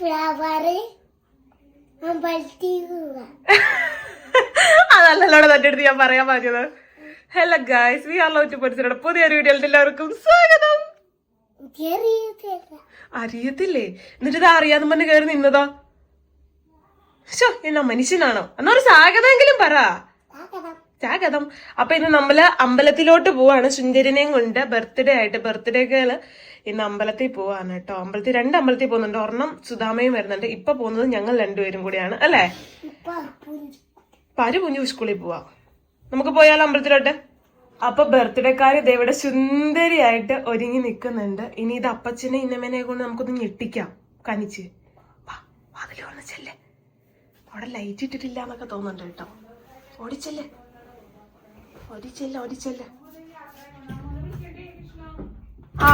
പോവാ അതല്ലല്ലോടെ തന്റെ അടുത്ത് ഞാൻ പറയാൻ പറഞ്ഞത്. Hello guys we are love to പരിസരയുടെ പുതിയൊരു വീഡിയോയിൽ എല്ലാവർക്കും സ്വാഗതം. അറിയത്തില്ലേ? എന്നിട്ട് ഇത് അറിയാതെ പറഞ്ഞ് കയറി നിന്നതോ. ഷോ എന്നാ മനുഷ്യനാണോ? എന്നാ ഒരു സ്വാഗതമെങ്കിലും പറ. സ്വാഗതം. അപ്പൊ ഇന്ന് നമ്മൾ അമ്പലത്തിലോട്ട് പോവാണ്. സുന്ദരനെയും കൊണ്ട് ബർത്ത്ഡേ ആയിട്ട് ബർത്ത്ഡേകൾ ഇന്ന് അമ്പലത്തിൽ പോവാണ് കേട്ടോ. അമ്പലത്തിൽ രണ്ട് അമ്പലത്തിൽ പോകുന്നുണ്ട്. ഒരെണ്ണം സുധാമയും വരുന്നുണ്ട്. ഇപ്പൊ പോകുന്നത് ഞങ്ങൾ രണ്ടുപേരും കൂടിയാണ്. അല്ലേ? പരു കുഞ്ഞു സ്കൂളിൽ പോവാ? നമുക്ക് പോയാലോ അമ്പലത്തിലോട്ട്? അപ്പൊ ബർത്ത്ഡേക്കാര് ഇവിടെ സുന്ദരിയായിട്ട് ഒരുങ്ങി നിൽക്കുന്നുണ്ട് ഇനി ഇത് അപ്പച്ചനെ ഇന്നമേനെ കൊണ്ട് നമുക്കൊന്ന് ഞെട്ടിക്കാം. കനിച്ച്. വന്ന് ചെല്ലേ. അവിടെ ലൈറ്റ് ഇട്ടിട്ടില്ല എന്നൊക്കെ തോന്നുന്നുണ്ട് കേട്ടോ. ഓടിച്ചല്ലേ. ഓടിച്ചല്ലേ ഓടിച്ചല്ലേ. ആ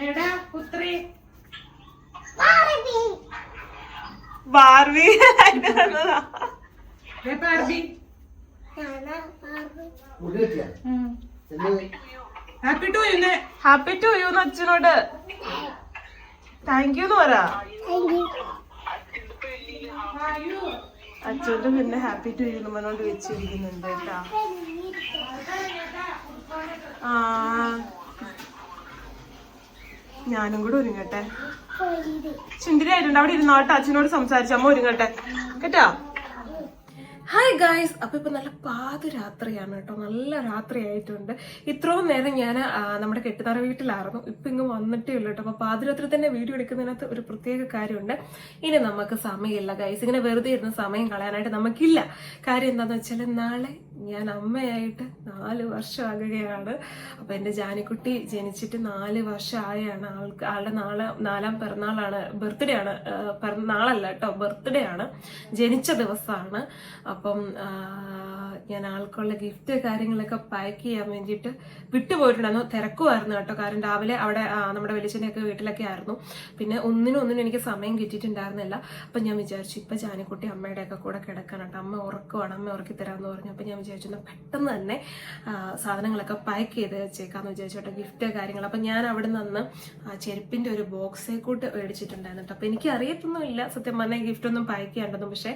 എടാ പുത്രി. Barbie. Barbie. Happy to you happy to you അച്ഛനോട്. താങ്ക് യു എന്ന് പറ. അച്ഛന്റെ പിന്നെ ഹാപ്പി ടു യു പറഞ്ഞോണ്ട് വെച്ചിരിക്കുന്നുണ്ട് കേട്ടാ. ആ. ഞാനും കൂടെ ഒരുങ്ങട്ടെ. പോയത് ചുണ്ടിരായിട്ടുണ്ട് അവിടെ ഇരുന്നോട്ടെ അച്ഛനോട് സംസാരിച്ച അമ്മ ഒരുങ്ങട്ടെ. കേട്ടോ? ഹായ് ഗായ്സ് അപ്പൊ ഇപ്പൊ നല്ല പാതിരാത്രിയാണ് കേട്ടോ. നല്ല രാത്രി ആയിട്ടുണ്ട് ഇത്രയും നേരം ഞാൻ നമ്മുടെ കെട്ടുതറ വീട്ടിലായിരുന്നു. ഇപ്പൊ ഇങ്ങ് വന്നിട്ടേ ഉള്ളൂ കേട്ടോ. അപ്പൊ പാതിരാത്രി തന്നെ വീഡിയോ എടുക്കുന്നതിനകത്ത് ഒരു പ്രത്യേക കാര്യമുണ്ട്. ഇനി നമുക്ക് സമയമില്ല ഗൈസ് ഇങ്ങനെ വെറുതെ ഇരുന്ന് സമയം കളയാനായിട്ട് നമുക്കില്ല. കാര്യം എന്താന്ന് വെച്ചാൽ നാളെ ഞാൻ അമ്മയായിട്ട് നാല് വർഷമാകുകയാണ്. അപ്പം എന്റെ ജാനിക്കുട്ടി ജനിച്ചിട്ട് നാല് വർഷമായാണ്. ആൾക്ക് ആളുടെ നാളെ നാലാം പിറന്നാളാണ്. ബർത്ത്ഡേ ആണ്. പിറന്നാളല്ല കേട്ടോ ബർത്ത്ഡേ ആണ്. ജനിച്ച ദിവസമാണ്. അപ്പം ഞാൻ ആൾക്കുള്ള ഗിഫ്റ്റ് കാര്യങ്ങളൊക്കെ പാക്ക് ചെയ്യാൻ വേണ്ടിയിട്ട് വിട്ടുപോയിട്ടുണ്ടായിരുന്നു. തിരക്കുമായിരുന്നു കേട്ടോ. കാരണം രാവിലെ അവിടെ നമ്മുടെ വെളിച്ചെണ്ണയൊക്കെ വീട്ടിലൊക്കെ ആയിരുന്നു. പിന്നെ ഒന്നിനും ഒന്നിനും എനിക്ക് സമയം കിട്ടിയിട്ടുണ്ടായിരുന്നില്ല. അപ്പം ഞാൻ വിചാരിച്ചു ഇപ്പം ജാനിക്കുട്ടി അമ്മയുടെയൊക്കെ കൂടെ കിടക്കാൻ അമ്മ ഉറക്കുവാണ്. അമ്മ ഉറക്കി തരാമെന്ന് പറഞ്ഞു. അപ്പം ഞാൻ വിചാരിച്ചു എന്നാൽ പെട്ടെന്ന് തന്നെ സാധനങ്ങളൊക്കെ പാക്ക് ചെയ്ത് വെച്ചേക്കാന്ന് വിചാരിച്ചു കേട്ടോ ഗിഫ്റ്റ് കാര്യങ്ങൾ അപ്പം ഞാൻ അവിടെ നിന്ന് ചെരുപ്പിന്റെ ഒരു ബോക്സേ കൂട്ട് മേടിച്ചിട്ടുണ്ടായിരുന്നു കേട്ടോ. അപ്പം എനിക്ക് അറിയത്തൊന്നുമില്ല സത്യം പറഞ്ഞാൽ ഗിഫ്റ്റ് ഒന്നും പാക്ക് ചെയ്യാണ്ടെന്നും. പക്ഷേ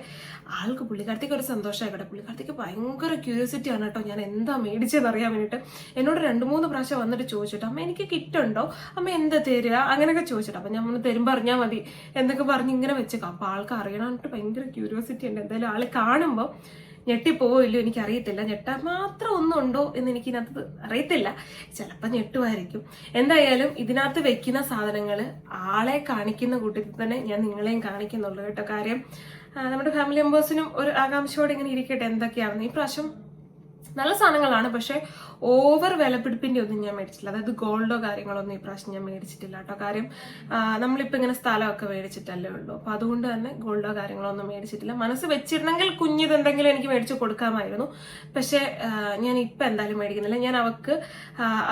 ആൾക്ക് പുള്ളിക്കാർത്തേക്ക് ഒരു സന്തോഷമായിക്കോട്ടെ പുള്ളിക്കാർത്തേക്ക് ഭയങ്കര ക്യൂരിയോസിറ്റി ആണ് കേട്ടോ. ഞാൻ എന്താ മേടിച്ചതെന്ന് അറിയാൻ വേണ്ടിയിട്ട് എന്നോട് രണ്ട് മൂന്ന് പ്രാവശ്യം വന്നിട്ട് ചോദിച്ചിട്ട് അമ്മ എനിക്ക് കിറ്റ് ഉണ്ടോ അമ്മ എന്താ തരിക അങ്ങനെയൊക്കെ ചോദിച്ചിട്ട്. അപ്പം ഞാൻ ഒന്ന് തരുമ്പോൾ അറിഞ്ഞാൽ മതി. എന്നൊക്കെ പറഞ്ഞ് ഇങ്ങനെ വെച്ചേക്കാം. അപ്പോൾ ആൾക്ക് അറിയണമെന്നിട്ട് ഭയങ്കര ക്യൂരിയോസിറ്റി ഉണ്ട്. എന്തായാലും ആൾ കാണുമ്പോൾ ഞെട്ടിപ്പോയില്ലോ എനിക്ക് അറിയത്തില്ല ഞെട്ടാൻ മാത്രം ഒന്നുണ്ടോ എന്ന് എനിക്ക് ഇതിനകത്ത് അറിയത്തില്ല. ചിലപ്പോൾ ഞെട്ടുമായിരിക്കും. എന്തായാലും ഇതിനകത്ത് വെക്കുന്ന സാധനങ്ങൾ ആളെ കാണിക്കുന്ന കൂട്ടത്തിൽ തന്നെ ഞാൻ നിങ്ങളെയും കാണിക്കുന്നുള്ളൂ കേട്ടോ കാര്യം. നമ്മുടെ ഫാമിലി മെമ്പേഴ്സിനും ഒരു ആകാംക്ഷയോടെ ഇങ്ങനെ ഇരിക്കട്ടെ എന്തൊക്കെയാണെന്ന്. ഈ പ്രാവശ്യം നല്ല സാധനങ്ങളാണ് പക്ഷേ ഓവർ വിലപിടിപ്പിന്റെ ഒന്നും ഞാൻ മേടിച്ചില്ല അതായത് ഗോൾഡോ കാര്യങ്ങളോ ഒന്നും ഈ പ്രാവശ്യം ഞാൻ മേടിച്ചിട്ടില്ല കേട്ടോ. കാര്യം നമ്മളിപ്പോൾ ഇങ്ങനെ സ്ഥലമൊക്കെ മേടിച്ചിട്ടല്ലേ ഉള്ളൂ. അപ്പോൾ അതുകൊണ്ട് തന്നെ ഗോൾഡോ കാര്യങ്ങളോ ഒന്നും മേടിച്ചിട്ടില്ല. മനസ്സ് വെച്ചിരുന്നെങ്കിൽ കുഞ്ഞിതെന്തെങ്കിലും എനിക്ക് മേടിച്ച് കൊടുക്കാമായിരുന്നു. പക്ഷേ ഞാൻ ഇപ്പം എന്തായാലും മേടിക്കുന്നില്ല. ഞാൻ അവക്ക്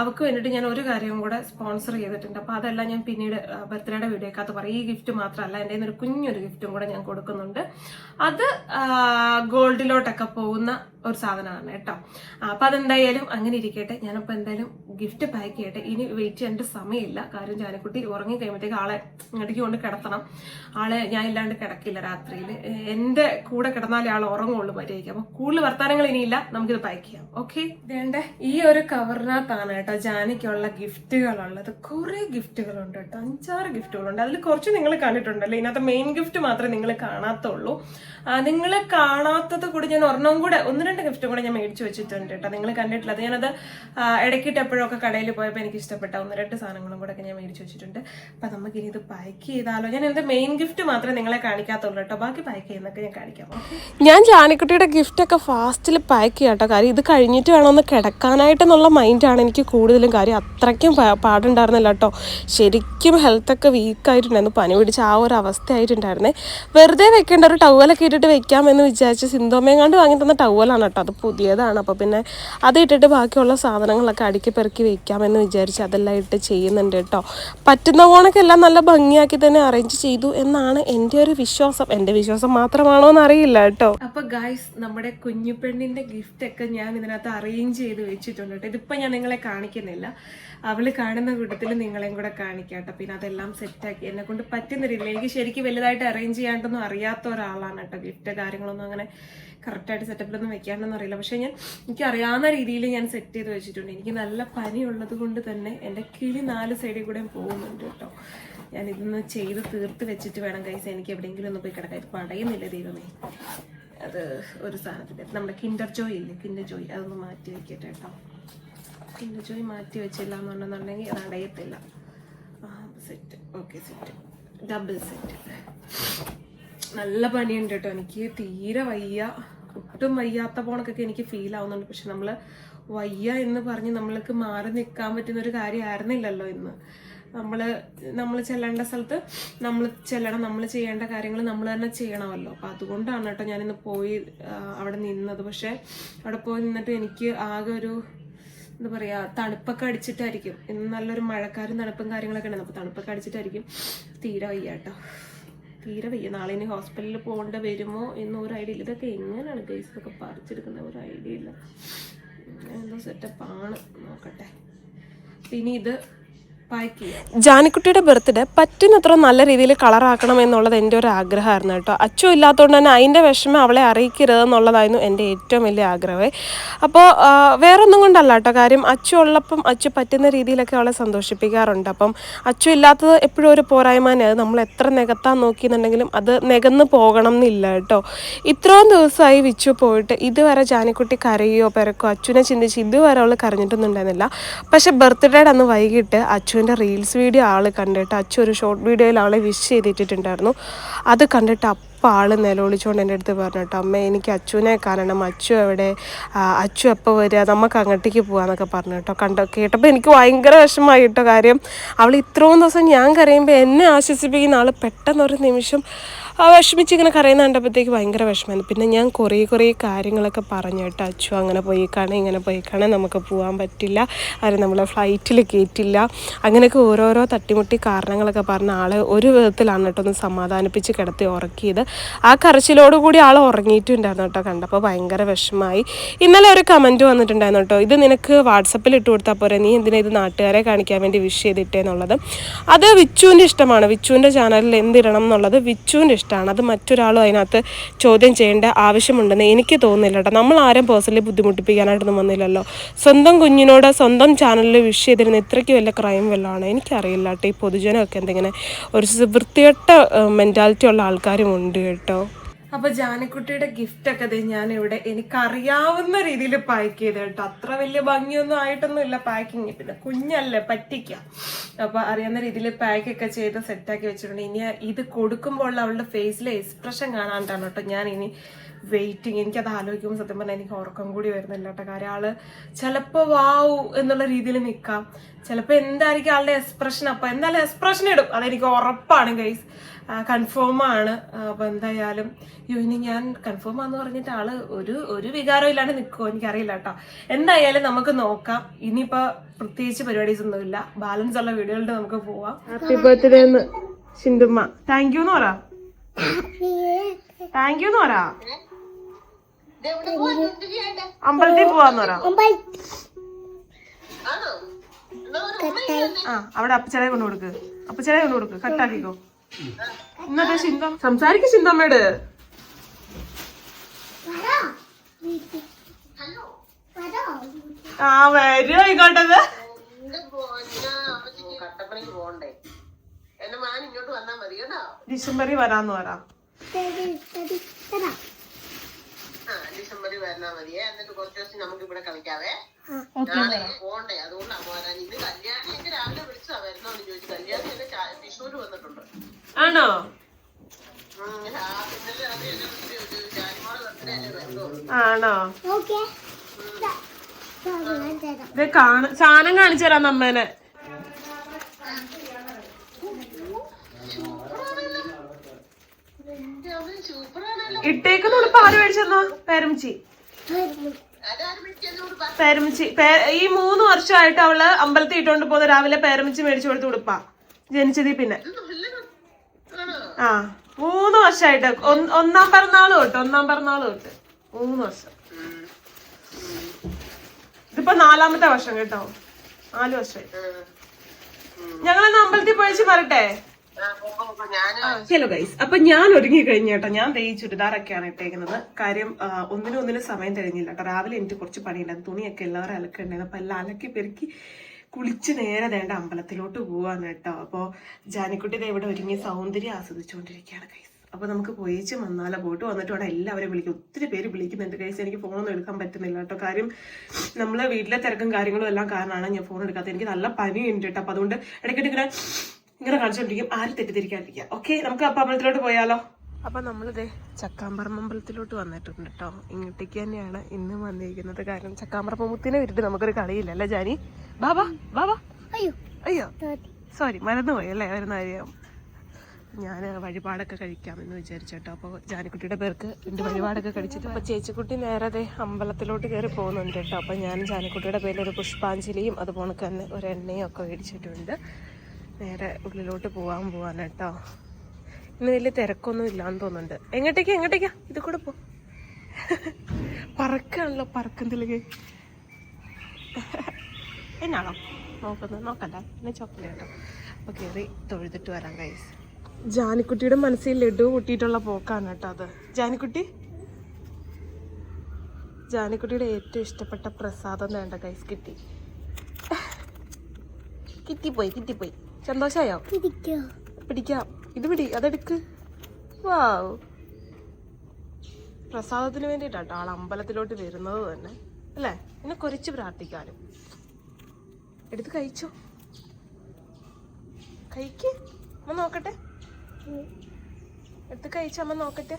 അവക്ക് വേണ്ടിയിട്ട് ഞാൻ ഒരു കാര്യവും കൂടെ സ്പോൺസർ ചെയ്തിട്ടുണ്ട്. അപ്പോൾ അതെല്ലാം ഞാൻ പിന്നീട് ബർത്ത്ഡേയുടെ വീഡിയോക്കകത്ത് പറയും. ഈ ഗിഫ്റ്റ് മാത്രമല്ല എന്റെ ഒരു കുഞ്ഞൊരു ഗിഫ്റ്റും കൂടെ ഞാൻ കൊടുക്കുന്നുണ്ട്. അത് ഗോൾഡിലോട്ടൊക്കെ പോകുന്ന ഒരു സാധനമാണ് കേട്ടോ. ആ, അപ്പൊ അതെന്തായാലും അങ്ങനെ ഇരിക്കട്ടെ. ഞാനപ്പോൾ എന്തായാലും ഗിഫ്റ്റ് പാക്ക് ചെയ്യട്ടെ. ഇനി വെയിറ്റ് ചെയ്യേണ്ട സമയമില്ല. കാര്യം ജാനക്കുട്ടി ഉറങ്ങി കഴിയുമ്പോഴത്തേക്ക് ആളെ ഇങ്ങോട്ടേക്ക് കൊണ്ട് കിടത്തണം. ആളെ ഞാൻ ഇല്ലാണ്ട് കിടക്കില്ല രാത്രിയിൽ എന്റെ കൂടെ കിടന്നാലേ ആൾ ഉറങ്ങുള്ളൂ മര്യാദയ്ക്ക്. അപ്പൊ കൂടുതൽ വർത്താനങ്ങൾ ഇനിയില്ല. നമുക്കിത് പാക്ക് ചെയ്യാം. ഓക്കെ വേണ്ട ഈ ഒരു കവറിനകത്താണ് കേട്ടോ ജാനയ്ക്കുള്ള ഗിഫ്റ്റുകളുള്ളത് കുറേ ഗിഫ്റ്റുകളുണ്ട് കേട്ടോ. അഞ്ചാറ് ഗിഫ്റ്റുകളുണ്ട് അതിൽ കുറച്ച് നിങ്ങൾ കണ്ടിട്ടുണ്ടല്ലോ. ഇതിനകത്ത് മെയിൻ ഗിഫ്റ്റ് മാത്രമേ നിങ്ങൾ കാണാത്തുള്ളൂ. നിങ്ങൾ കാണാത്തത് കൂടി ഞാൻ ഒരെണ്ണം കൂടെ ഒന്ന് രണ്ട് ഗിഫ്റ്റും കൂടെ ഞാൻ മേടിച്ചു വെച്ചിട്ടുണ്ട് കേട്ടോ. നിങ്ങൾ കണ്ടിട്ടില്ല. അത് ഞാനത് ഇടയ്ക്കിട്ട് എപ്പോഴൊക്കെ കടയിൽ പോയപ്പോൾ എനിക്ക് ഇഷ്ടപ്പെട്ട ഒന്ന് രണ്ട് സാധനങ്ങളും കൂടെ ഞാൻ മേടിച്ചു വെച്ചിട്ടുണ്ട്. അപ്പം നമുക്ക് ഇനി ഇത് പാക്ക് ചെയ്താലോ? ഞാൻ എന്റെ മെയിൻ ഗിഫ്റ്റ് മാത്രമേ നിങ്ങളെ കാണിക്കാത്തുള്ളൂ കേട്ടോ. ബാക്കി പാക്ക് ചെയ്യുന്നൊക്കെ ഞാൻ കാണിക്കാം. ഞാൻ ജാനിക്കുട്ടിയുടെ ഗിഫ്റ്റൊക്കെ ഫാസ്റ്റിൽ പാക്ക് ചെയ്യാം കേട്ടോ. കാര്യം ഇത് കഴിഞ്ഞിട്ട് വേണമെന്ന് കിടക്കാനായിട്ടെന്നുള്ള മൈൻഡാണ് എനിക്ക് കൂടുതലും കാര്യം. അത്രയ്ക്കും പാടുണ്ടായിരുന്നില്ല കേട്ടോ. ശരിക്കും ഹെൽത്തൊക്കെ വീക്കായിട്ടുണ്ടായിരുന്നു പനി പിടിച്ച ആ ഒരു അവസ്ഥയായിട്ടുണ്ടായിരുന്നേ. വെറുതെ വെക്കേണ്ട ഒരു ടവലൊക്കെ ഇട്ടിട്ട് വെക്കാമെന്ന് വിചാരിച്ച് സിന്തോമയും വാങ്ങി തന്ന ടവലാണ് കേട്ടോ അത് പുതിയതാണ്. അപ്പോൾ പിന്നെ അത് ഇട്ടിട്ട് ബാക്കിയുള്ള സാധനങ്ങളൊക്കെ അടുക്കി പെറുക്കി വയ്ക്കാമെന്ന് വിചാരിച്ച് അതെല്ലാം ഇട്ട് ചെയ്യുന്നുണ്ട് കേട്ടോ. പറ്റുന്ന പോണൊക്കെ എല്ലാം നല്ല ഭംഗിയാക്കി തന്നെ അറേഞ്ച് ചെയ്തു എന്നാണ് എന്റെ ഒരു വിശ്വാസം. എന്റെ വിശ്വാസം മാത്രമാണോ എന്ന് അറിയില്ല കേട്ടോ. അപ്പൊ ഗായ്സ് നമ്മുടെ കുഞ്ഞു പെണ്ണിന്റെ ഗിഫ്റ്റ് ഒക്കെ ഞാൻ ഇതിനകത്ത് അറേഞ്ച് ചെയ്ത് വെച്ചിട്ടുണ്ട് കേട്ടോ. ഇതിപ്പോ ഞാൻ നിങ്ങളെ കാണിക്കുന്നില്ല. അവൾ കാണുന്ന കൂട്ടത്തിൽ നിങ്ങളെയും കൂടെ കാണിക്കാട്ടോ പിന്നെ അതെല്ലാം സെറ്റാക്കി എന്നെ കൊണ്ട് പറ്റുന്ന രീതിയിൽ എനിക്ക് ശരിക്കും വലുതായിട്ട് അറേഞ്ച് ചെയ്യാണ്ടൊന്നും അറിയാത്ത ഒരാളാണ് കേട്ടോ ഗിഫ്റ്റ് കാര്യങ്ങളൊന്നും അങ്ങനെ കറക്റ്റായിട്ട് സെറ്റപ്പിലൊന്നും വെക്കാണ്ടെന്ന് അറിയില്ല. പക്ഷേ ഞാൻ എനിക്ക് അറിയാവുന്ന രീതിയിൽ ഞാൻ സെറ്റ് ചെയ്ത് വെച്ചിട്ടുണ്ട്. എനിക്ക് നല്ല പനി ഉള്ളത് കൊണ്ട് തന്നെ എന്റെ കിളി നാല് സൈഡിൽ കൂടെ പോകുന്നുണ്ട് കേട്ടോ. ഞാൻ ഇതൊന്ന് ചെയ്ത് തീർത്ത് വെച്ചിട്ട് വേണം കൈസ് എനിക്ക് എവിടെയെങ്കിലും ഒന്ന് പോയി കിടക്കാൻ. ഇത് പടയുന്നില്ല ദൈവമേ? അത് ഒരു സാധനത്തിന്റെ നമ്മുടെ കിൻഡർ ജോയി ഇല്ലേ? കിൻഡർ ജോയി അതൊന്ന് മാറ്റി വെക്കട്ടെ കേട്ടോ. കിൻഡർ ജോയി മാറ്റി വെച്ചില്ല എന്നുണ്ടെന്നുണ്ടെങ്കിൽ അത് അടയത്തില്ല. Set okay set double set നല്ല പനിയുണ്ട് കേട്ടോ. എനിക്ക് തീരെ വയ്യ. ഒട്ടും വയ്യാത്ത പോണക്കൊക്കെ എനിക്ക് ഫീൽ ആവുന്നുണ്ട്. പക്ഷെ നമ്മൾ വയ്യ എന്ന് പറഞ്ഞ് നമ്മൾക്ക് മാറി നിൽക്കാൻ പറ്റുന്ന ഒരു കാര്യമായിരുന്നില്ലല്ലോ ഇന്ന്. നമ്മൾ നമ്മൾ ചെല്ലേണ്ട സ്ഥലത്ത് നമ്മൾ ചെല്ലണം നമ്മൾ ചെയ്യേണ്ട കാര്യങ്ങൾ നമ്മൾ തന്നെ ചെയ്യണമല്ലോ. അപ്പം അതുകൊണ്ടാണ് കേട്ടോ ഞാനിന്ന് പോയി അവിടെ നിന്നത്. പക്ഷേ അവിടെ പോയി നിന്നിട്ട് എനിക്ക് ആകെ ഒരു എന്താ പറയാ തണുപ്പൊക്കെ അടിച്ചിട്ടായിരിക്കും. ഇന്ന് നല്ലൊരു മഴക്കാരും തണുപ്പും കാര്യങ്ങളൊക്കെ ഉണ്ട് അപ്പോൾ തണുപ്പൊക്കെ അടിച്ചിട്ടായിരിക്കും തീരെ വയ്യ കേട്ടോ. തീരെ വയ്യ. നാളെ ഇനി ഹോസ്പിറ്റലിൽ പോകേണ്ട വരുമോ എന്നൊരു ഐഡിയ ഇല്ല. ഇതൊക്കെ എങ്ങനെയാണ് ഗൈസ് ഒക്കെ പറിച്ചെടുക്കുന്ന ഒരു ഐഡിയ ഇല്ല. എന്തോ സെറ്റപ്പാണ് നോക്കട്ടെ. ഇനി ഇത് ജാനിക്കുട്ടിയുടെ ബർത്ത്ഡേ പറ്റുന്നത്ര നല്ല രീതിയിൽ കളറാക്കണം എന്നുള്ളത് എന്റെ ഒരു ആഗ്രഹമായിരുന്നു കേട്ടോ. അച്ചു ഇല്ലാത്തതുകൊണ്ട് തന്നെ അതിന്റെ വിഷമം അവളെ അറിയിക്കരുത് എന്നുള്ളതായിരുന്നു എന്റെ ഏറ്റവും വലിയ ആഗ്രഹമേ അപ്പോൾ വേറെ ഒന്നും കൊണ്ടല്ല കേട്ടോ കാര്യം. അച്ചു ഉള്ളപ്പം അച്ചു പറ്റുന്ന രീതിയിലൊക്കെ അവളെ സന്തോഷിപ്പിക്കാറുണ്ട്. അപ്പം അച്ചു ഇല്ലാത്തത് എപ്പോഴും ഒരു പോരായ്മയാണ്. അത് നമ്മൾ എത്ര നികത്താൻ നോക്കിയെന്നുണ്ടെങ്കിലും അത് നികന്ന് പോകണം എന്നില്ല കേട്ടോ. ഇത്രയും ദിവസമായി വിച്ചു പോയിട്ട് ഇതുവരെ ജാനിക്കുട്ടി കരയോ പെരക്കോ അച്ഛനെ ചിന്തിച്ച് ഇതുവരെ അവൾ കരഞ്ഞിട്ടൊന്നും ഉണ്ടായിരുന്നില്ല. പക്ഷേ ബർത്ത്ഡേയുടെ അന്ന് വൈകിട്ട് അച്ചുവിന്റെ റീൽസ് വീഡിയോ ആൾ കണ്ടിട്ട് അച്ചു ഒരു ഷോർട്ട് വീഡിയോയിൽ ആളെ വിഷ് ചെയ്തിട്ടുണ്ടായിരുന്നു അത് കണ്ടിട്ട് അപ്പം ആൾ നിലവിളിച്ചുകൊണ്ട് എന്റെ അടുത്ത് പറഞ്ഞു കേട്ടോ അമ്മ എനിക്ക് അച്ചുവിനെ കാണണം. അച്ചു എവിടെ? അച്ചു എപ്പോൾ വരിക? നമുക്ക് അങ്ങോട്ടേക്ക് പോകാമെന്നൊക്കെ പറഞ്ഞു കേട്ടോ കണ്ടോ കേട്ടപ്പോൾ എനിക്ക് ഭയങ്കര വിഷമമായി കേട്ടോ കാര്യം. അവൾ ഇത്രയും ദിവസം ഞാൻ കരയുമ്പോൾ എന്നെ ആശ്വസിപ്പിക്കുന്ന ആൾ പെട്ടെന്നൊരു നിമിഷം ആ വിഷമിച്ച് ഇങ്ങനെ കരയുന്ന കണ്ടപ്പോഴത്തേക്ക് ഭയങ്കര വിഷമമായിരുന്നു. പിന്നെ ഞാൻ കുറേ കുറേ കാര്യങ്ങളൊക്കെ പറഞ്ഞു കേട്ടോ. അച്ചു അങ്ങനെ പോയി കാണേ ഇങ്ങനെ പോയി കാണേ നമുക്ക് പോകാൻ പറ്റില്ല അവർ നമ്മളെ ഫ്ലൈറ്റിൽ കയറ്റില്ല അങ്ങനെയൊക്കെ ഓരോരോ തട്ടിമുട്ടി കാരണങ്ങളൊക്കെ പറഞ്ഞ ആളെ ഒരു വിധത്തിലാണ് കേട്ടോ ഒന്ന് സമാധാനിപ്പിച്ച് കിടത്തി ഉറക്കിയത്. ആ കരച്ചിലോട് കൂടി ആൾ ഉറങ്ങിയിട്ടുണ്ടായിരുന്നു കേട്ടോ കണ്ടപ്പോൾ ഭയങ്കര വിഷമമായി. ഇന്നലെ ഒരു കമന്റ് വന്നിട്ടുണ്ടായിരുന്നു കേട്ടോ ഇത് നിനക്ക് വാട്സപ്പിൽ ഇട്ട് കൊടുത്താൽ പോരെ നീ എന്തിനാ ഇത് നാട്ടുകാരെ കാണിക്കാൻ വേണ്ടി വിഷ് ചെയ്തിട്ടേ എന്നുള്ളത്? അത് വിച്ചുവിന്റെ ഇഷ്ടമാണ്. വിച്ചുവിന്റെ ചാനലിൽ എന്തിടണം എന്നുള്ളത് വിച്ചുവിന്റെ ഇഷ്ടമാണ്. അത് മറ്റൊരാളും അതിനകത്ത് ചോദ്യം ചെയ്യേണ്ട ആവശ്യമുണ്ടെന്ന് എനിക്ക് തോന്നുന്നില്ല കേട്ടോ. നമ്മൾ ആരും പേഴ്സണലി ബുദ്ധിമുട്ടിപ്പിക്കാനായിട്ടൊന്നും വന്നില്ലല്ലോ. സ്വന്തം കുഞ്ഞിനോട് സ്വന്തം ചാനലിൽ വിഷ് ചെയ്തിരുന്ന ഇത്രയ്ക്ക് വലിയ ക്രൈം വല്ലതാണ് എനിക്കറിയില്ല കേട്ടോ. ഈ പൊതുജനമൊക്കെ എന്തെങ്കിലും ഒരു വൃത്തികെട്ട മെന്റാലിറ്റി ഉള്ള ആൾക്കാരും ഉണ്ട് കേട്ടോ. അപ്പൊ ജാനക്കുട്ടിയുടെ ഗിഫ്റ്റ് ഒക്കെ ദേ ഞാൻ ഇവിടെ എനിക്കറിയാവുന്ന രീതിയിൽ പാക്ക് ചെയ്ത് കേട്ടോ. അത്ര വലിയ ഭംഗിയൊന്നും ആയിട്ടൊന്നും ഇല്ല പാക്കിങ് പിന്നെ കുഞ്ഞല്ലേ പറ്റിക്ക. അപ്പൊ അറിയാവുന്ന രീതിയിൽ പാക്ക് ഒക്കെ ചെയ്ത് സെറ്റാക്കി വെച്ചിട്ടുണ്ട്. ഇനി ഇത് കൊടുക്കുമ്പോൾ അവളുടെ ഫേസിലെ എക്സ്പ്രഷൻ കാണാണ്ടാണ് കേട്ടോ ഞാൻ ഇനി വെയിറ്റിംഗ് എനിക്കത് ആലോചിക്കുമ്പോൾ സത്യം പറഞ്ഞാൽ എനിക്ക് ഉറക്കം കൂടി വരുന്നില്ല കേട്ടോ. കാര്യം ആൾ ചിലപ്പോൾ വാവു എന്നുള്ള രീതിയിൽ നിൽക്കാം. ചിലപ്പോൾ എന്തായിരിക്കും ആളുടെ എക്സ്പ്രഷൻ അപ്പൊ എന്തായാലും എക്സ്പ്രഷൻ ഇടും. അതെനിക്ക് ഉറപ്പാണ് ഗൈസ് കൺഫേം ആണ്. അപ്പം എന്തായാലും യു ഇനി ഞാൻ കൺഫേം ആന്ന് പറഞ്ഞിട്ട് ആൾ ഒരു ഒരു വികാരം ഇല്ലാണ്ട് നിൽക്കുമോ എനിക്കറിയില്ല കേട്ടോ. എന്തായാലും നമുക്ക് നോക്കാം. ഇനിയിപ്പോ പ്രത്യേകിച്ച് പരിപാടീസ് ഒന്നുമില്ല ബാലൻസ് ഉള്ള വീഡിയോകളിൽ നമുക്ക് പോവാം. ഹാപ്പി ബർത്ത്ഡേ സിന്ധുമ്മ താങ്ക് യു എന്ന് പറ. താങ്ക് യു എന്ന് പറ. അമ്പലത്തിൽ പോവാന്ന് പറ. ആ അവിടെ അപ്പച്ചടയെ കൊണ്ടുകൊടുക്ക് കൊടുക്ക്. കൊണ്ടുകൊടുക്ക് കൊണ്ട് കൊടുക്ക്. കട്ടാക്കിക്കോ ഇന്നത്തെ ചിന്ത? സംസാരിക്കും ചിന്തമ്മയോട്. ആ വരും ആയിക്കോട്ടത് ഡിസംബറിൽ വരാന്ന് പറ. ഡിസംബറിൽ വരണാ മതിയേ എന്നിട്ട് കുറച്ച് ദിവസം നമുക്ക് ഇവിടെ കളിക്കാവേ. നാളെ പോണ്ടേ അതുകൊണ്ടാ പോരാൻ ഇന്ന് കല്യാണി എന്നെ രാവിലെ വിളിച്ചതാ വരുന്നോന്ന് ചോദിച്ചു. കല്യാണി എന്നെ തൃശ്ശൂര് വന്നിട്ടുണ്ട്. ആണോ? ആണോ? ഇത് കാണ സാധനം കാണിച്ചു തരാം അമ്മേനെ ഇട്ടേക്കുന്നോട് പാൽ മേടിച്ചെന്നോ പേരമിച്ചി പേരമിച്ചി ഈ മൂന്ന് വർഷമായിട്ട് അവൾ അമ്പലത്തിൽ ഇട്ടുകൊണ്ട് പോകുന്ന രാവിലെ പേരമിച്ചി മേടിച്ചു കൊടുത്ത് ഉടുപ്പാ. ജനിച്ചതി പിന്നെ. ആ മൂന്ന് വർഷമായിട്ട് ഒന്ന് പിറന്നാൾ തൊട്ട് ഒന്നാം പിറന്നാൾ തൊട്ട് മൂന്ന് വർഷം. ഇതിപ്പോ നാലാമത്തെ വർഷം കേട്ടോ. നാല് വർഷമായി ഞങ്ങളെ ഞങ്ങളെന്നാ അമ്പലത്തിൽ പോയിച്ച് പോക്കോ. ഹലോ ഗൈസ് അപ്പൊ ഞാൻ ഒരുങ്ങി കഴിഞ്ഞ കേട്ടോ. ഞാൻ ഈ ചുരിദാറൊക്കെയാണ് ഇട്ടേക്കുന്നത്. കാര്യം ഒന്നിനും ഒന്നിനും സമയം തികഞ്ഞില്ല കേട്ടോ. രാവിലെ എനിക്ക് കുറച്ച് പണിയുണ്ടായിരുന്നു തുണിയൊക്കെ എല്ലാവരും അലക്കുണ്ടായിരുന്നു അപ്പൊ എല്ലാം അലക്കി പെരുക്കി കുളിച്ച് നേരെ വേണ്ട അമ്പലത്തിലോട്ട് പോവാണ് കേട്ടോ. അപ്പോൾ ജാനിക്കുട്ടി ഇവിടെ ഒരുങ്ങി സൗന്ദര്യം ആസ്വദിച്ചുകൊണ്ടിരിക്കുകയാണ് കൈസ് അപ്പൊ നമുക്ക് പോയിച്ച് വന്നാലോ പോയിട്ട് വന്നിട്ട് വേണം എല്ലാവരും വിളിക്കും ഒത്തിരി പേര് വിളിക്കുന്നുണ്ട് കൈസ് എനിക്ക് ഫോണൊന്നും എടുക്കാൻ പറ്റുന്നില്ല കേട്ടോ. കാര്യം നമ്മളെ വീട്ടിലെ തിരക്കും കാര്യങ്ങളും എല്ലാം കാരണമാണ് ഞാൻ ഫോൺ എടുക്കാത്തത്. എനിക്ക് നല്ല പനിയുണ്ട് കേട്ടോ. അപ്പൊ അതുകൊണ്ട് ഇടയ്ക്കിട്ട് ഇങ്ങനെ ഇങ്ങനെ കാണിച്ചുകൊണ്ടിരിക്കും ആരും തെറ്റിദ്ധരിക്കാതിരിക്കുക. ഓക്കെ നമുക്ക് അപ്പൊ അമ്പലത്തിലോട്ട് പോയാലോ? അപ്പൊ നമ്മളിതേ ചക്കാമ്പറമ്പ് അമ്പലത്തിലോട്ട് വന്നിട്ടുണ്ട് കേട്ടോ ഇങ്ങോട്ടേക്ക് തന്നെയാണ് ഇന്ന് വന്നിരിക്കുന്നത്. കാരണം ചക്കാമ്പറമ്പ് മുത്തിനെ വിട്ടിട്ട് നമുക്കൊരു കളിയില്ല. അല്ലേ ജാനി? ബാബാ ബാബാ അയ്യോ. അയ്യോ. സോറി മറന്നുപോയി അല്ലേ? വരുന്ന കാര്യം ഞാൻ വഴിപാടൊക്കെ കഴിക്കാം എന്ന് വിചാരിച്ചോട്ടോ അപ്പോൾ ജാനിക്കുട്ടിയുടെ പേർക്ക് എന്റെ വഴിപാടൊക്കെ കഴിച്ചിട്ട് അപ്പോൾ ചേച്ചിക്കുട്ടി നേരെ ദേ അമ്പലത്തിലോട്ട് കയറി പോകുന്നുണ്ട് കേട്ടോ അപ്പോൾ ഞാൻ ജാനിക്കുട്ടിയുടെ പേരിൽ ഒരു പുഷ്പാഞ്ജലിയും അതുപോലെ തന്നെ ഒരു എണ്ണയും ഒക്കെ മേടിച്ചിട്ടുണ്ട്. നേരെ ഉള്ളിലോട്ട് പോകാൻ പോവാൻ കേട്ടോ ഇന്ന് വലിയ തിരക്കൊന്നും ഇല്ലാന്ന് തോന്നുന്നുണ്ട്. എങ്ങോട്ടേക്കാ എങ്ങോട്ടേക്കാ? ഇത് കൂടെ പോ. പറക്കാണല്ലോ പറക്കുന്നതിലേക്ക് എന്നാണോ? നോക്കുന്നത് നോക്കണ്ട. എന്നെ ചോക്ലേറ്റ് അപ്പൊ കയറി തൊഴുതിട്ട് വരാം കൈസ് ജാനിക്കുട്ടിയുടെ മനസ്സിൽ ലഡു കൂട്ടിയിട്ടുള്ള പോക്കാണ് കേട്ടോ അത്. ജാനിക്കുട്ടി? ജാനിക്കുട്ടിയുടെ ഏറ്റവും ഇഷ്ടപ്പെട്ട പ്രസാദം വേണ്ട കൈസ് കിട്ടി. കിട്ടിപ്പോയി കിട്ടിപ്പോയി. സന്തോഷമായോ പിടിക്കോ? പിടിക്കാം. ഇത് പിടി അതെടുക്ക്. വാവ്. പ്രസാദത്തിന് വേണ്ടിയിട്ടാണ് ആൾ അമ്പലത്തിലോട്ട് വരുന്നത് തന്നെ. അല്ലേ? എന്നെ കുറിച്ച് പ്രാർത്ഥിക്കാനും. എടുത്ത് കഴിച്ചോ. കഴിക്ക്. അമ്മ നോക്കട്ടെ. എടുത്ത് കഴിച്ച അമ്മ നോക്കട്ടെ.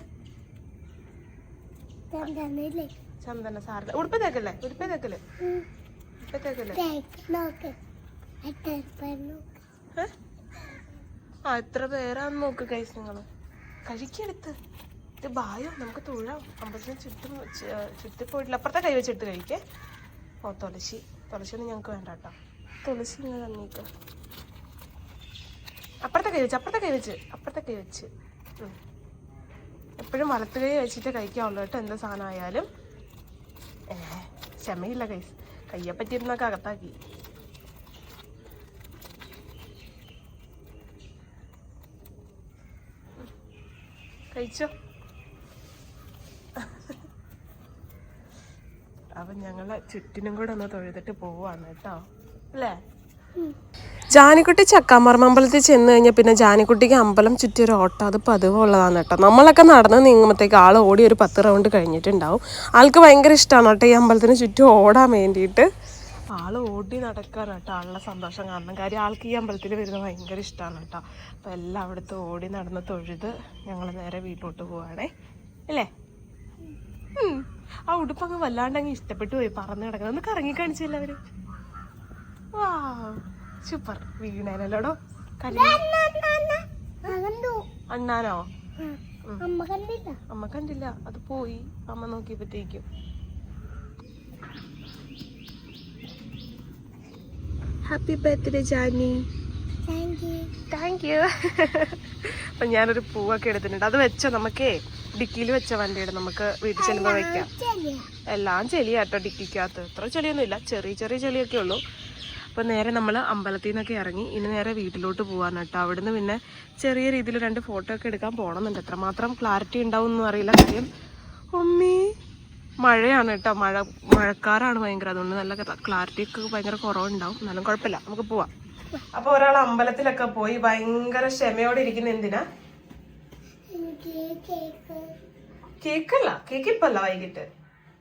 ചന്ദന സാറില്ല ഉടുപ്പ് തേക്കല്ലേ? ഉടുപ്പ് തേക്കല്ലേ? ഉടുപ്പ് തേക്കല്ലേ? നോക്ക്? ആ എത്ര പേരാന്ന് നോക്ക് കൈസ് നിങ്ങൾ കഴിക്കെടുത്ത് ഇത് ബായോ നമുക്ക് തൊഴാം. അമ്പലത്തിന് ചുറ്റും ചുറ്റിപ്പോയിട്ടില്ല ചുറ്റി പോയിട്ടില്ല അപ്പുറത്തെ കൈ വെച്ചിട്ട് കഴിക്കേ. ഓ തുളസി. തുളസിയൊന്നും ഞങ്ങൾക്ക് വേണ്ട കേട്ടോ. തുളസി ഇങ്ങനെ തന്നേക്ക്. അപ്പുറത്തെ കൈ വെച്ച് അപ്പുറത്തെ കൈ വെച്ച് അപ്പുറത്തെ കൈ വെച്ച്. എപ്പോഴും വലത്ത് കൈ വെച്ചിട്ട് കഴിക്കാവുള്ളൂ കേട്ടോ എന്ത് സാധനമായാലും. ഏ ക്ഷമയില്ല കൈസ് കയ്യെ പറ്റിയിരുന്നൊക്കെ അകത്താക്കി. കഴിച്ചോ? അപ്പൊ ഞങ്ങൾ ചുറ്റിനും കൂടെ ഒന്ന് തൊഴുതിട്ട് പോവാണ് കേട്ടോ. അല്ലേ? ജാനിക്കുട്ടി ചക്കാമർമ്മ അമ്പലത്തിൽ ചെന്ന് കഴിഞ്ഞാൽ പിന്നെ ജാനിക്കുട്ടിക്ക് അമ്പലം ചുറ്റി ഒരു ഓട്ടം അത് പതിവുള്ളതാണ് കേട്ടോ. നമ്മളൊക്കെ നടന്ന് നീങ്ങുമ്പോഴത്തേക്ക് ആൾ ഓടി ഒരു പത്ത് റൗണ്ട് കഴിഞ്ഞിട്ടുണ്ടാവും. ആൾക്ക് ഭയങ്കര ഇഷ്ടമാണ് കേട്ടോ ഈ അമ്പലത്തിന് ചുറ്റും ഓടാൻ വേണ്ടിയിട്ട്. ആൾ ഓടി നടക്കാണ് കേട്ടോ. ആളുടെ സന്തോഷം കാണണം കാര്യം ആൾക്ക് ഈ അമ്പലത്തിൽ വരുന്നത് ഭയങ്കര ഇഷ്ടമാണ് കേട്ടോ. അപ്പം എല്ലാം അവിടുത്തെ ഓടി നടന്ന് തൊഴുത് ഞങ്ങൾ നേരെ വീട്ടിലോട്ട് പോവാണേ. അല്ലേ ആ ഉടുപ്പ് അങ്ങ് വല്ലാണ്ട് അങ്ങ് ഇഷ്ടപ്പെട്ടു പോയി. പറന്ന് കിടക്കുന്നത് ഒന്ന് കറങ്ങി കാണിച്ചില്ല അവർ വാ സൂപ്പർ. വീണേനല്ലോടോ? അണ്ണാനോ? അമ്മ കണ്ടില്ല. അത് പോയി. അമ്മ നോക്കിയപ്പോഴത്തേക്കും happy birthday Jani thank you thank you അപ്പൊ ഞാനൊരു പൂവൊക്കെ എടുത്തിട്ടുണ്ട്. അത് വെച്ചോ നമുക്കേ. ഡിക്കിയിൽ വെച്ച വണ്ടിയുടെ നമുക്ക് വീട്ടിൽ ചെല്ലുമ്പോൾ വെക്കാം. എല്ലാം ചെളിയാട്ടോ ഡിക്കിക്കകത്ത്. ഇത്ര ചെളിയൊന്നും ഇല്ല. ചെറിയ ചെറിയ ചെളിയൊക്കെ ഉള്ളൂ. അപ്പൊ നേരെ നമ്മൾ അമ്പലത്തിൽ നിന്നൊക്കെ ഇറങ്ങി ഇനി നേരെ വീട്ടിലോട്ട് പോകാൻ കേട്ടോ. അവിടുന്ന് പിന്നെ ചെറിയ രീതിയിൽ രണ്ട് ഫോട്ടോ ഒക്കെ എടുക്കാൻ പോകണമെന്നുണ്ട് എത്രമാത്രം ക്ലാരിറ്റി ഉണ്ടാവും എന്നും അറിയില്ല കാര്യം. ഒമ്മി മഴയാണ് കേട്ടോ. മഴ മഴക്കാരാണ് ഭയങ്കര. അതുകൊണ്ട് നല്ല ക്ലാരിറ്റി ഒക്കെ ഭയങ്കര കുറവുണ്ടാവും. എന്നാലും കുഴപ്പമില്ല. നമുക്ക് പോവാം. അപ്പൊ ഒരാൾ അമ്പലത്തിലൊക്കെ പോയി ഭയങ്കര ക്ഷമയോടെ ഇരിക്കുന്ന എന്തിനാ? കേക്കല്ല. കേക്ക് ഇപ്പല്ല വൈകിട്ട്.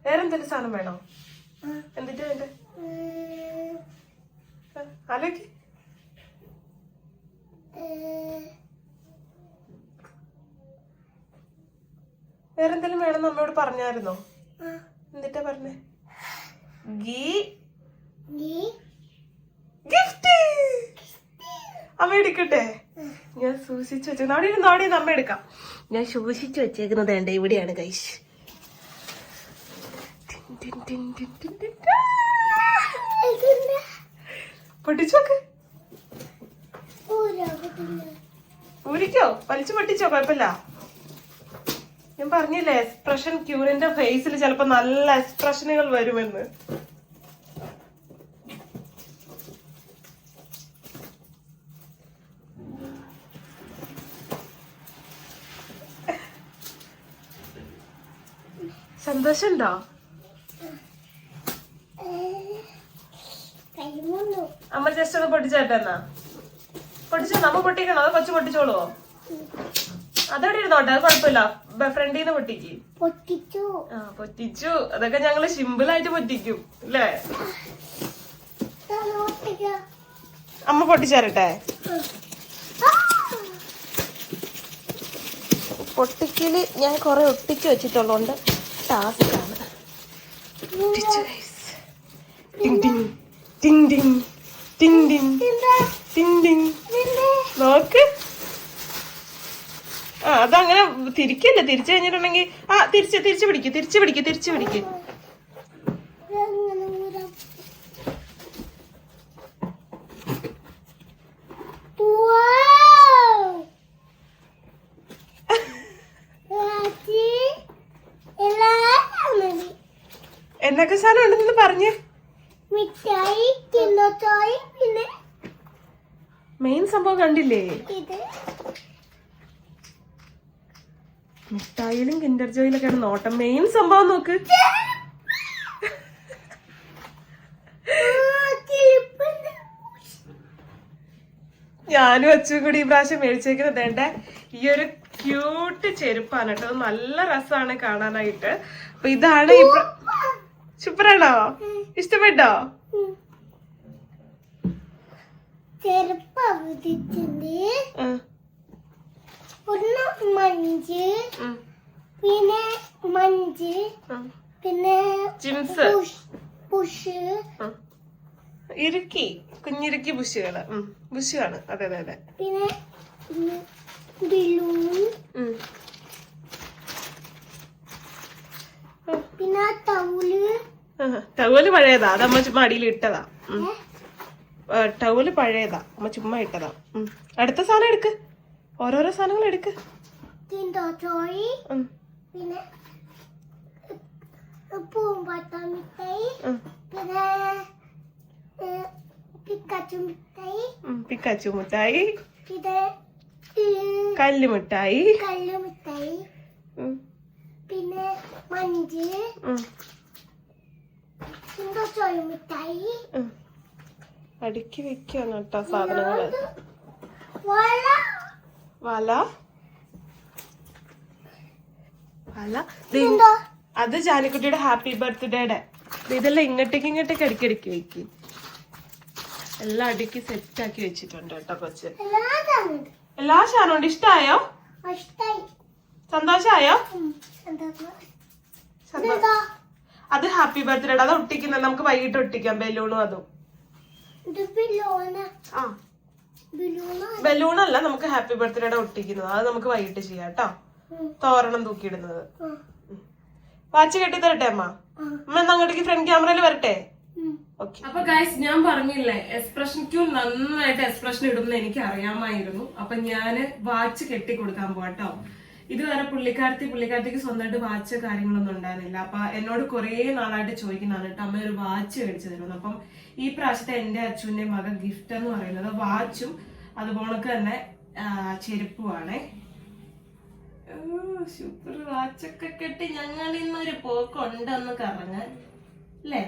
വേറെ എന്തെങ്കിലും സാധനം വേണോ? എന്തിട്ട് വേണ്ട? ആലോചിക്ക് വേറെ എന്തെങ്കിലും വേണം നമ്മോട് പറഞ്ഞായിരുന്നോ? എന്നിട്ടാ പറഞ്ഞേ? ഗീ? ഗിഫ്റ്റ്! അമ്മ എടുക്കട്ടെ? ഞാൻ സൂക്ഷിച്ചു വെച്ചേക്കുന്നത് അവിടെ ഇരുന്ന്? അവിടെ അമ്മ എടുക്കാം. ഞാൻ സൂക്ഷിച്ചു വെച്ചേക്കുന്നത് വേണ്ട ഇവിടെയാണ് കൈഷ് പൊട്ടിച്ചോക്ക് ഊരിക്കോ? വലിച്ചു പൊട്ടിച്ചോ? കുഴപ്പമില്ല. ഞാൻ പറഞ്ഞില്ലേ എക്സ്പ്രഷൻ ക്യൂറിന്റെ ഫേസിൽ ചിലപ്പോ നല്ല എക്സ്പ്രഷനുകൾ വരുമെന്ന്. സന്തോഷമുണ്ടോ? അമ്മ ജസ്റ്റ് ഒന്ന് പൊട്ടിച്ചേട്ടെന്നാ പൊട്ടിച്ചോ നമ്മ പൊട്ടിക്കണോ? അത് കൊച്ചു പൊട്ടിച്ചോളുവോ? അതവിടെ ഇരുന്നോട്ടെ അത് കുഴപ്പമില്ല. ഫ്രണ്ടിൽ നിന്ന് പൊട്ടിക്ക്. പൊട്ടിച്ചു. ആ പൊട്ടിച്ചു. അതൊക്കെ ഞങ്ങൾ സിമ്പിൾ ആയിട്ട് പൊട്ടിക്കും അല്ലേ? അമ്മ പൊട്ടിച്ചേരട്ടെ. പൊട്ടിക്കൽ ഞാൻ കുറെ ഒട്ടിച്ചു വെച്ചിട്ടുള്ളതുകൊണ്ട് ടാസ്ക്കാണ്. ആണ് ആ അതങ്ങനെ തിരിക്കല്ല? തിരിച്ചു കഴിഞ്ഞിട്ടുണ്ടെങ്കിൽ ആ തിരിച്ച് തിരിച്ചു പിടിക്ക് തിരിച്ചു പിടിക്ക് തിരിച്ചു പിടിക്ക്. എന്നൊക്കെ സാധനം ഉണ്ടെന്ന് പറഞ്ഞ്. മിഠായി പിന്നെ മെയിൻ സംഭവം കണ്ടില്ലേ? മിഠായിലും കിൻഡർ ജോയിലൊക്കെയാണ് നോട്ടം മെയിൻ സംഭവം നോക്ക്. ഞാനും അച്ഛനും കൂടി ഈ പ്രാവശ്യം മേടിച്ചേക്കുന്നത് വേണ്ട? ഈ ഒരു ക്യൂട്ട് ചെരുപ്പാണ് കേട്ടോ. നല്ല രസമാണ് കാണാനായിട്ട്. അപ്പൊ ഇതാണ് സൂപ്പറാണോ ഇഷ്ടപ്പെട്ടോ? ചെറുപ്പ ചെരുപ്പ് ഒന്ന് മഞ്ച് പിന്നെ മഞ്ച് പിന്നെ ചിംസ്. പുഷ്. ഇറുക്കി കുഞ്ഞിരുക്കി ബുഷുകൾ ബുഷുവാണ് അതെ അതെ അതെ. പിന്നെ. പിന്നെ ടൗൽ. ടവൽ പഴയതാ. അതമ്മ ചുമ്മാ അടിയിൽ ഇട്ടതാ. ടവൽ പഴയതാ. അമ്മ ചുമ്മാ ഇട്ടതാ. അടുത്ത സാധനം എടുക്ക്. ഓരോരോ സാധനങ്ങൾ എടുക്ക്. പിന്നെ പിക്കാച്ചു മിഠായി. പിക്കാച്ചു മിഠായി പിന്നെ ഈ കല്ല് മിഠായി കല്ല് മിഠായി പിന്നെ മഞ്ച് മിഠായി. അടുക്കി വെക്കാണ് കേട്ടോ സാധനങ്ങൾ. വള വല. വല. അത് ജാലിക്കുട്ടിയുടെ ഹാപ്പി ബർത്ത്ഡേയുടെ. ഇതെല്ലാം ഇങ്ങോട്ടേക്ക് ഇങ്ങോട്ടേക്ക് അടിക്കടിക്ക് വെക്ക് എല്ലാം അടുക്കി സെറ്റ് ആക്കി വെച്ചിട്ടുണ്ട് കേട്ടോ കൊച്ച്. എല്ലാ ഷാനോണ്ട് ഇഷ്ടായോ? സന്തോഷായോ? അത് ഹാപ്പി ബർത്ത്ഡേ അത് ഒട്ടിക്കുന്നത് നമുക്ക് വൈകിട്ട് ഒട്ടിക്കാം ബലൂണും അതും. ആ. ബലൂൺ അല്ല നമുക്ക് ഹാപ്പി ബർത്ത്ഡേയുടെ ഒട്ടിക്കുന്നത്. അത് നമുക്ക് വൈകിട്ട് ചെയ്യാം കേട്ടോ. തോരണം തൂക്കിയിടുന്നത്. വാച്ച് കെട്ടി തരട്ടെ അമ്മ അമ്മ എന്നാ അങ്ങോട്ടേക്ക് ഫ്രണ്ട് ക്യാമറയിൽ വരട്ടെ? ഓക്കെ. അപ്പൊ ഗൈസ് ഞാൻ പറഞ്ഞില്ലേ എക്സ്പ്രഷൻ ക്യൂ നന്നായിട്ട് എക്സ്പ്രഷൻ ഇടുമെന്ന് എനിക്ക് അറിയാമായിരുന്നു അപ്പൊ ഞാൻ വാച്ച് കെട്ടി കൊടുക്കാൻ പോവാട്ടോ. ഇതുവരെ പുള്ളിക്കാരത്തി പുള്ളിക്കാരത്തിക്ക് സ്വന്തമായിട്ട് വാച്ച് കാര്യങ്ങളൊന്നും ഉണ്ടായിരുന്നില്ല. അപ്പൊ എന്നോട് കുറെ നാളായിട്ട് ചോദിക്കുന്നതാണ് കേട്ടോ അമ്മ ഒരു വാച്ച് മേടിച്ചു തരുന്നു അപ്പം ഈ പ്രാവശ്യത്തെ എന്റെ അച്ഛന്റെ മക ഗിഫ്റ്റ് എന്ന് പറയുന്നത് വാച്ചും അതുപോലെ തന്നെ ചെരുപ്പുമാണേ സൂപ്പർ വാച്ചൊക്കെ കെട്ടി ഞങ്ങൾ ഇന്നൊരു പോക്കുണ്ടെന്ന് കറങ്ങാൻ അല്ലേ?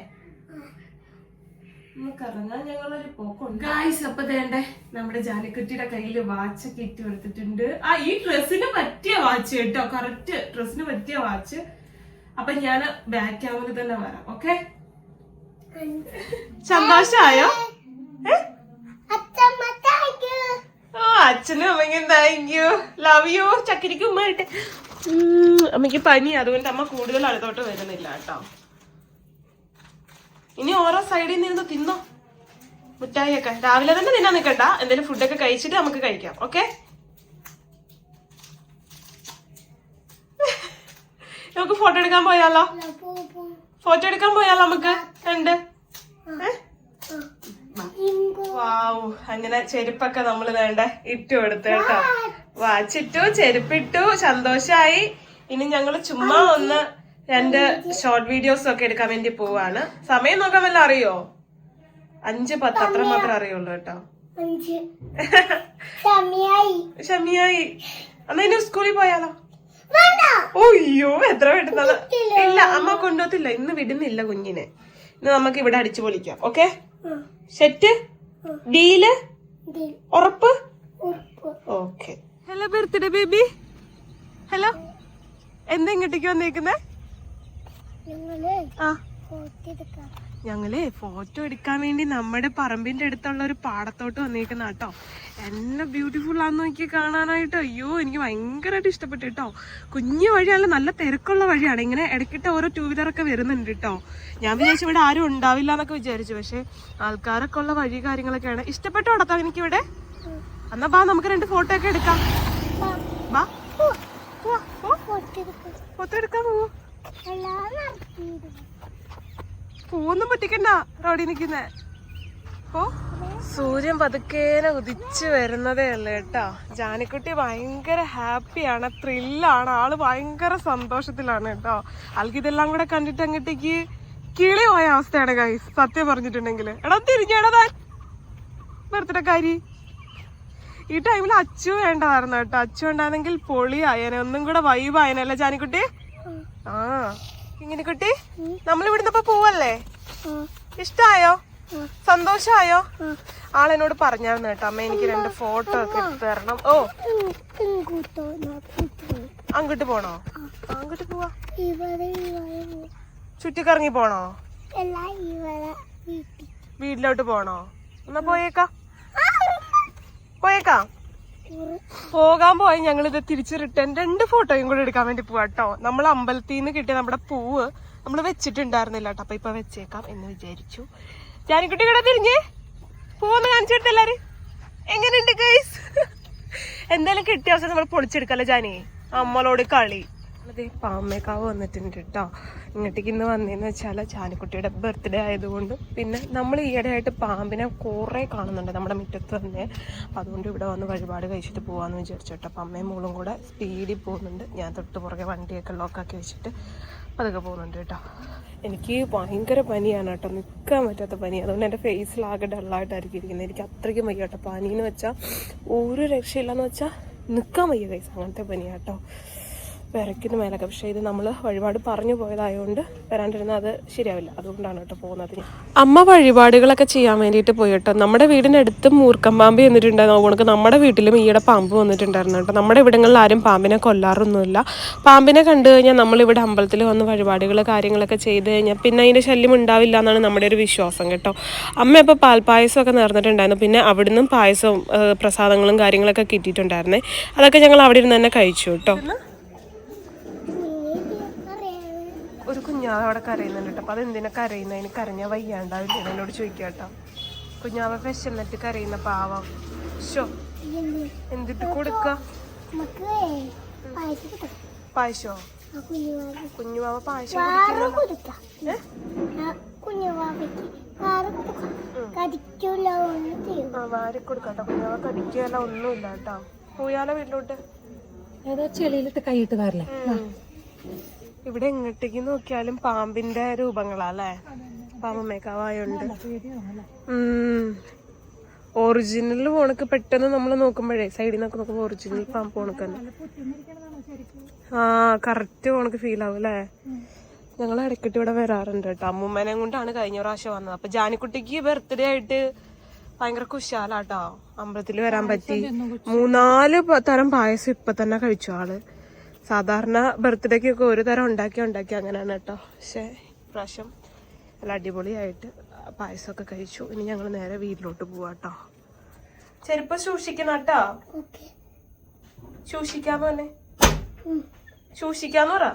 ഗായ്സ് അപ്പൊ തേണ്ടേ നമ്മുടെ ജാനക്കുട്ടിയുടെ കയ്യിൽ വാച്ച് കിറ്റ് കൊടുത്തിട്ടുണ്ട്. ആ ഈ ഡ്രസ്സിന് പറ്റിയ വാച്ച് കേട്ടോ. കറക്റ്റ് ഡ്രസ്സിന് പറ്റിയ വാച്ച് അപ്പൊ ഞാൻ ബാക്ക് ക്യാമറ തന്നെ വരാം ഓക്കെ സന്തോഷമായോ ഓ അച്ഛനും അമ്മയ്ക്കും താങ്ക് യു ലവ് യു ചക്കിരിക്ക് അമ്മയ്ക്ക് പനി അതുകൊണ്ട് അമ്മ കൂടുതൽ അടുത്തോട്ട് വരുന്നില്ല കേട്ടോ. ഇനി ഓരോ സൈഡിൽ നിന്ന് തിന്നോ? മുട്ടായിയൊക്കെ. രാവിലെ തന്നെ നിന്നാ നിൽക്കണ്ട. എന്തെങ്കിലും ഫുഡൊക്കെ കഴിച്ചിട്ട് നമുക്ക് കഴിക്കാം. ഓക്കെ നമുക്ക് ഫോട്ടോ എടുക്കാൻ പോയാലോ? ഫോട്ടോ എടുക്കാൻ പോയാലോ നമുക്ക്? രണ്ട്. വാവു. അങ്ങനെ ചെരുപ്പൊക്കെ നമ്മൾ വേണ്ട ഇട്ടു കൊടുത്തു കേട്ടോ. വാച്ചിട്ടു ചെരുപ്പിട്ടു സന്തോഷായി. ഇനി ഞങ്ങൾ ചുമ്മാ ഒന്ന് രണ്ട് ഷോർട്ട് വീഡിയോസ് ഒക്കെ എടുക്കാൻ വേണ്ടി പോവാണ്. സമയം നോക്കാൻ വല്ല അറിയോ? അഞ്ച് പത്ത് അത്ര മാത്രം അറിയുള്ളൂ കേട്ടോ. ഷമിയായി അന്ന് ഇനി സ്കൂളിൽ പോയാലോ? ഓയ്യോ എത്ര പെട്ടെന്നത് ഇല്ല അമ്മ കൊണ്ടുപോകത്തില്ല ഇന്ന് വിടുന്നില്ല കുഞ്ഞിനെ. ഇന്ന് നമുക്ക് ഇവിടെ അടിച്ചു പൊളിക്കാം. Okay? Set? Deal? ഉറുപ്പ്. Okay. Hello birthday baby. Hello. എന്താ ഇങ്ങോട്ടേക്ക് വന്നേക്കുന്നേ? ഞങ്ങൾ ഫോട്ടോ എടുക്കാൻ വേണ്ടി നമ്മുടെ പറമ്പിന്റെ അടുത്തുള്ള ഒരു പാടത്തോട്ട് വന്നേക്കുന്ന കേട്ടോ. എന്നെ ബ്യൂട്ടിഫുൾ ആന്ന് നോക്കി കാണാനായിട്ട്. അയ്യോ എനിക്ക് ഭയങ്കരമായിട്ട് ഇഷ്ടപ്പെട്ടു കേട്ടോ. കുഞ്ഞു വഴിയല്ല നല്ല തിരക്കുള്ള വഴിയാണ്. ഇങ്ങനെ ഇടയ്ക്കിട്ട് ഓരോ ടൂ വീലറൊക്കെ വരുന്നുണ്ട് കേട്ടോ. ഞാൻ വിചാരിച്ചു ഇവിടെ ആരും ഉണ്ടാവില്ല എന്നൊക്കെ വിചാരിച്ചു. പക്ഷെ ആൾക്കാരൊക്കെ ഉള്ള വഴി കാര്യങ്ങളൊക്കെയാണ്. ഇഷ്ടപ്പെട്ടു നടത്താം എനിക്ക് ഇവിടെ എന്നാ ബാ നമുക്ക് രണ്ട് ഫോട്ടോ ഒക്കെ എടുക്കാം. ബാ. ഫോട്ടോ എടുക്കാൻ പോവോ? എല്ലാം പൊട്ടിക്കണ്ട. റോഡിൽ നിൽക്കുന്നേ. ഓ സൂര്യൻ പതുക്കേനെ ഉദിച്ചു വരുന്നതേ അല്ലേ കേട്ടോ. ജാനിക്കുട്ടി ഭയങ്കര ഹാപ്പിയാണ് ത്രില്ലാണ് ആൾ ഭയങ്കര സന്തോഷത്തിലാണ് കേട്ടോ. ആൾക്ക് ഇതെല്ലാം കൂടെ കണ്ടിട്ട് അങ്ങോട്ടേക്ക് കിളി പോയ അവസ്ഥയാണ് ഗൈസ് സത്യം പറഞ്ഞിട്ടുണ്ടെങ്കിൽ എടാ തിരിഞ്ഞേടാ താൻ. ബർത്ത്ഡേ കാരി ഈ ടൈമിൽ അച്ചു വേണ്ടതായിരുന്നു കേട്ടോ. അച്ചു ഉണ്ടായിരുന്നെങ്കിൽ പൊളിയായനെ. ഒന്നും കൂടെ വൈബായനല്ലേ ജാനിക്കുട്ടി? ആ ഇങ്ങനെ കുട്ടി നമ്മൾ ഇവിടുന്ന് ഇപ്പൊ പോവല്ലേ? ഇഷ്ടായോ? സന്തോഷായോ? ആളെന്നോട് പറഞ്ഞായിരുന്നു കേട്ടോ. അമ്മ എനിക്ക് രണ്ട് ഫോട്ടോ ഒക്കെ തരണം. ഓ. അങ്ങോട്ട് പോണോ? അങ്ങോട്ട് പോവാ. ചുറ്റിക്കറങ്ങി പോണോ? വീട്ടിലോട്ട് പോണോ? എന്നാ പോയേക്കാ. പോയേക്കാം. പോകാൻ പോയി. ഇത് തിരിച്ച് റിട്ടേൺ രണ്ട് ഫോട്ടോയും കൂടെ എടുക്കാൻ വേണ്ടി പോവാ കേട്ടോ നമ്മൾ അമ്പലത്തിൽ നിന്ന് കിട്ടിയ നമ്മുടെ പൂവ് നമ്മൾ വെച്ചിട്ടുണ്ടായിരുന്നില്ല കേട്ടോ അപ്പൊ ഇപ്പൊ വെച്ചേക്കാം എന്ന് വിചാരിച്ചു. ജാനിക്കുട്ടി കൂടെ തിരിഞ്ഞേ. പൂവൊന്ന് കാണിച്ചു കൊടുത്തെല്ലാരും എങ്ങനെയുണ്ട് ഗൈസ് എന്തായാലും കിട്ടിയ അവസരം നമ്മൾ പൊളിച്ചെടുക്കല്ലേ ജാനി? അമ്മളോട് കളി. അതെ പാമ്മേക്കാവ് വന്നിട്ടുണ്ട് കേട്ടോ ഇങ്ങോട്ടേക്ക് ഇന്ന് വന്നതെന്ന് വെച്ചാൽ ചാനിക്കുട്ടിയുടെ ബർത്ത്ഡേ ആയതുകൊണ്ട് പിന്നെ നമ്മൾ ഈയിടെയായിട്ട് പാമ്പിനെ കുറേ കാണുന്നുണ്ട് നമ്മുടെ മുറ്റത്ത് തന്നെ. അതുകൊണ്ട് ഇവിടെ വന്ന് വഴിപാട് കഴിച്ചിട്ട് പോകാമെന്ന് വിചാരിച്ചു കേട്ടോ അപ്പം അമ്മയും മോളും കൂടെ സ്പീഡിൽ പോകുന്നുണ്ട്. ഞാൻ തൊട്ട് പുറകെ വണ്ടിയൊക്കെ ലോക്കാക്കി വെച്ചിട്ട് അതൊക്കെ പോകുന്നുണ്ട് കേട്ടോ എനിക്ക് ഭയങ്കര പനിയാണ് കേട്ടോ നിൽക്കാൻ പറ്റാത്ത പനി. അതുകൊണ്ട് എന്റെ ഫേസിലാകെ ഡള്ളായിട്ടായിരിക്കും ഇരിക്കുന്നത് എനിക്ക് അത്രയ്ക്കും വയ്യ കേട്ടോ പനിയെന്ന് വെച്ചാൽ ഒരു രക്ഷയില്ലെന്ന് വെച്ചാൽ നിൽക്കാൻ വയ്യ കൈസ് അങ്ങനത്തെ പനിയാണ് വിറയ്ക്കുന്ന മേലൊക്കെ. പക്ഷേ ഇത് നമ്മൾ വഴിപാട് പറഞ്ഞു പോയതായതുകൊണ്ട് വരാണ്ടിരുന്ന അത് ശരിയാവില്ല. അതുകൊണ്ടാണ് കേട്ടോ പോകുന്നത് അമ്മ വഴിപാടുകളൊക്കെ ചെയ്യാൻ വേണ്ടിയിട്ട് പോയി കേട്ടോ നമ്മുടെ വീടിനടുത്ത് മൂർക്കം പാമ്പ് വന്നിട്ടുണ്ടായിരുന്നു അതുകൊണ്ട് നമ്മുടെ വീട്ടിലും ഈയിടെ പാമ്പ് വന്നിട്ടുണ്ടായിരുന്നു കേട്ടോ. നമ്മുടെ ഇവിടങ്ങളിൽ ആരും പാമ്പിനെ കൊല്ലാറൊന്നുമില്ല. പാമ്പിനെ കണ്ടു കഴിഞ്ഞാൽ നമ്മളിവിടെ അമ്പലത്തിൽ വന്ന് വഴിപാടുകൾ കാര്യങ്ങളൊക്കെ ചെയ്ത് കഴിഞ്ഞാൽ പിന്നെ അതിന്റെ ശല്യം ഉണ്ടാവില്ല എന്നാണ് നമ്മുടെ ഒരു വിശ്വാസം കേട്ടോ. അമ്മ ഇപ്പോൾ പാൽപ്പായസമൊക്കെ നേർന്നിട്ടുണ്ടായിരുന്നു. പിന്നെ അവിടുന്ന് പായസവും പ്രസാദങ്ങളും കാര്യങ്ങളൊക്കെ കിട്ടിയിട്ടുണ്ടായിരുന്നേ. അതൊക്കെ ഞങ്ങൾ അവിടെ ഇരുന്ന് തന്നെ കഴിച്ചു കേട്ടോ അറിയാതെ ഒരു കുഞ്ഞാവ് അവിടെ കരയുന്നുണ്ട് കേട്ടോ. അപ്പോൾ അതെന്തിനാ കരയുന്നത് അതിന് കരഞ്ഞ വയ്യാണ്ടാവില്ല എന്നോട് ചോദിക്കുക കേട്ടോ. കുഞ്ഞാവ വിശന്നിട്ട് കരയുന്ന പാവം. ഷോ എന്തിട്ട് കൊടുക്ക? നമുക്ക് പായസം കുഞ്ഞുവാവ പായസം? വേറെ കൊടുക്കാം. ഏ? ആ കുഞ്ഞുവാവയ്ക്ക് വേറെ കൊടുക്കാം. കടിക്കൂല ഒന്നും ചെയ്യും. ആ വാരി കൊടുക്കട്ടോ കുഞ്ഞാവ കടിക്കുകയല്ല ഒന്നുമില്ല കേട്ടോ. പോയാലോ വീട്ടിലോട്ട്? ഏതോ ചെളിയിലിട്ട് കൈയിട്ട് വരല്ലേ ഉം. ഇവിടെ എങ്ങോട്ടേക്ക് നോക്കിയാലും പാമ്പിന്റെ രൂപങ്ങളാ അല്ലേ പാമ്പമേക്കാവായുണ്ട് ഒറിജിനൽ പോണക്ക് പെട്ടെന്ന് നമ്മൾ നോക്കുമ്പോഴേ സൈഡിൽ നിന്നൊക്കെ നോക്കുമ്പോൾ ഒറിജിനൽ പാമ്പ് പോണക്ക് ആ കറക്റ്റ് പോണക്ക് ഫീൽ ആവും അല്ലേ ഞങ്ങൾ ഇടയ്ക്കിട്ട് ഇവിടെ വരാറുണ്ട് കേട്ടോ അമ്മൂമ്മനെ കൊണ്ടാണ് കഴിഞ്ഞ പ്രാവശ്യം വന്നത്. അപ്പൊ ജാനിക്കുട്ടിക്ക് ബർത്ത്ഡേ ആയിട്ട് ഭയങ്കര കുശാലാട്ടോ അമ്പലത്തിൽ വരാൻ പറ്റി. മൂന്നാൽ തരം പായസം ഇപ്പൊ തന്നെ കഴിച്ചു ആൾ. സാധാരണ ബർത്ത്ഡേക്ക് ഒക്കെ ഒരു തരം ഉണ്ടാക്കി ഉണ്ടാക്കി അങ്ങനെയാണ് കേട്ടോ. പക്ഷെ ഇപ്രാവശ്യം നല്ല അടിപൊളിയായിട്ട് പായസമൊക്കെ കഴിച്ചു. ഇനി ഞങ്ങൾ നേരെ വീട്ടിലോട്ട് പോവാ കേട്ടോ. ചെരുപ്പ് സൂക്ഷിക്കണം കേട്ടോ. സൂക്ഷിക്കാൻ പോലെ സൂക്ഷിക്കാന്ന് പറ.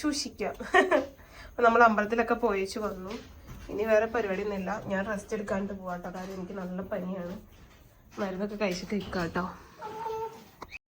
സൂക്ഷിക്കാം. നമ്മൾ അമ്പലത്തിലൊക്കെ പോയിച്ചു വന്നു. ഇനി വേറെ പരിപാടി ഒന്നുമില്ല ഞാൻ റെസ്റ്റ് എടുക്കാണ്ട് പോവാട്ടോ കാര്യം എനിക്ക് നല്ല പനിയാണ്. മരുന്നൊക്കെ കഴിച്ചിട്ട് ഇരിക്കാം കേട്ടോ.